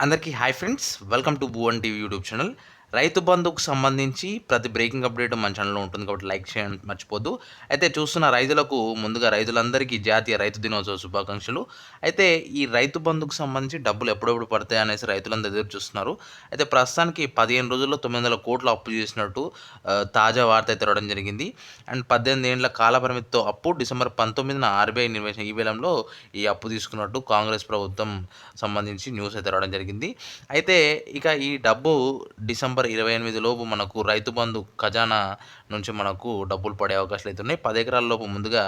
అందరికీ hi friends welcome to Bhuvan TV YouTube channel. రైతు బంధుకు సంబంధించి ప్రతి బ్రేకింగ్ అప్డేట్ మన ఛానల్లో ఉంటుంది కాబట్టి లైక్ చేయడం మర్చిపోద్దు. అయితే చూస్తున్న రైతులకు ముందుగా రైతులందరికీ జాతీయ రైతు దినోత్సవ శుభాకాంక్షలు. అయితే ఈ రైతు బంధుకు సంబంధించి డబ్బులు ఎప్పుడెప్పుడు పడతాయి అనేసి రైతులందరూ ఎదురు చూస్తున్నారు. అయితే ప్రస్తుతానికి పదిహేను రోజుల్లో తొమ్మిది వందల కోట్లు అప్పు చేసినట్టు తాజా వార్త అయితే రావడం జరిగింది. అండ్ పద్దెనిమిది ఏళ్ళ కాలపరిమితితో అప్పు డిసెంబర్ పంతొమ్మిదిన ఆర్బీఐ నిర్వహించిన ఈ వేలంలో ఈ అప్పు తీసుకున్నట్టు కాంగ్రెస్ ప్రభుత్వం సంబంధించి న్యూస్ అయితే రావడం జరిగింది. అయితే ఇక ఈ డబ్బు డిసెంబర్ ఇరవై ఎనిమిది లోపు మనకు రైతు బంధు ఖజానా నుంచి మనకు డబ్బులు పడే అవకాశాలు అయితే ఉన్నాయి. పది ఎకరాల లోపు ముందుగా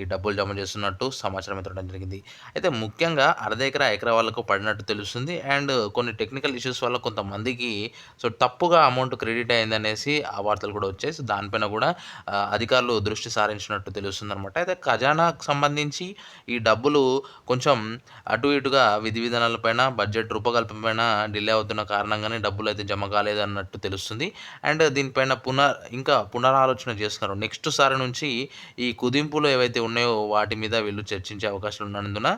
ఈ డబ్బులు జమ చేస్తున్నట్టు సమాచారం ఇవ్వడం జరిగింది. అయితే ముఖ్యంగా అర్ధ ఎకరా ఎకరా వాళ్ళకు పడినట్టు తెలుస్తుంది. అండ్ కొన్ని టెక్నికల్ ఇష్యూస్ వల్ల కొంతమందికి సో తప్పుగా అమౌంట్ క్రెడిట్ అయిందనేసి ఆ వార్తలు కూడా వచ్చాయి. సో దానిపైన కూడా అధికారులు దృష్టి సారించినట్టు తెలుస్తుంది అనమాట అయితే ఖజానాకు సంబంధించి ఈ డబ్బులు కొంచెం అటు ఇటుగా విధి విధానాలపైన బడ్జెట్ రూపకల్పనపైన డిలే అవుతున్న కారణంగానే డబ్బులు అయితే జమ కాలేదన్న అన్నట్టు తెలుస్తుంది. అండ్ దీనిపైన పునర్ ఇంకా పునరాలోచన చేస్తున్నారు. నెక్స్ట్ సారి నుంచి ఈ కుదింపులు ఏవైతే ఉన్నాయో వాటి మీద వీళ్ళు చర్చించే అవకాశాలు ఉన్నందున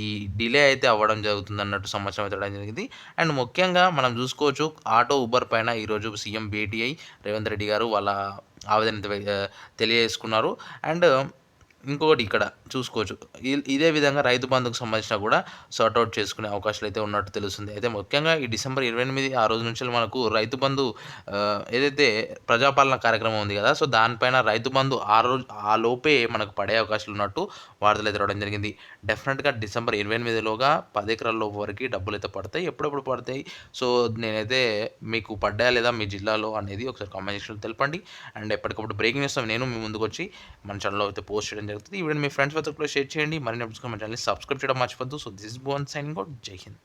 ఈ డిలే అయితే అవ్వడం జరుగుతుంది అన్నట్టు సమాచారం అయితే జరిగింది. అండ్ ముఖ్యంగా మనం చూసుకోవచ్చు ఆటో ఉబర్ పైన ఈరోజు సీఎం భేటీ అయి రేవంత్ రెడ్డి గారు వాళ్ళ ఆవేదన తెలియజేసుకున్నారు. అండ్ ఇంకొకటి ఇక్కడ చూసుకోవచ్చు. ఇదే విధంగా రైతు బంధుకు సంబంధించిన కూడా సార్ట్అవుట్ చేసుకునే అవకాశాలు అయితే ఉన్నట్టు తెలుస్తుంది. అయితే ముఖ్యంగా ఈ డిసెంబర్ ఇరవై ఎనిమిది ఆ రోజు నుంచి మనకు రైతు బంధు ఏదైతే ప్రజాపాలన కార్యక్రమం ఉంది కదా సో దానిపైన రైతు బంధు ఆ రోజు ఆ లోపే మనకు పడే అవకాశాలు ఉన్నట్టు వార్తలు అయితే రావడం జరిగింది. డెఫినెట్గా డిసెంబర్ ఇరవై ఎనిమిదిలోగా పది ఎకరాల లోపు వరకు డబ్బులు అయితే పడతాయి ఎప్పుడెప్పుడు పడతాయి. సో నేనైతే మీకు పడ్డాయా లేదా మీ జిల్లాలో అనేది ఒకసారి కామెంట్ సెక్షన్లో తెలపండి. అండ్ ఎప్పటికప్పుడు బ్రేకింగ్ న్యూస్ నేను మీ ముందుకు వచ్చి మన ఛానల్లో అయితే పోస్ట్ చేయడం జరుగుతుంది. ఈ వీడియో మీ ఫ్రెండ్స్ వద్దకు కూడా షేర్ చేయండి. మరిన్ని అప్డేట్స్ మన ఛానల్ని సబ్స్క్రైబ్ చేయడం మర్చిపోద్దు సో దిస్ బోన్ సైనింగ్ అవుట్. జై హింద్.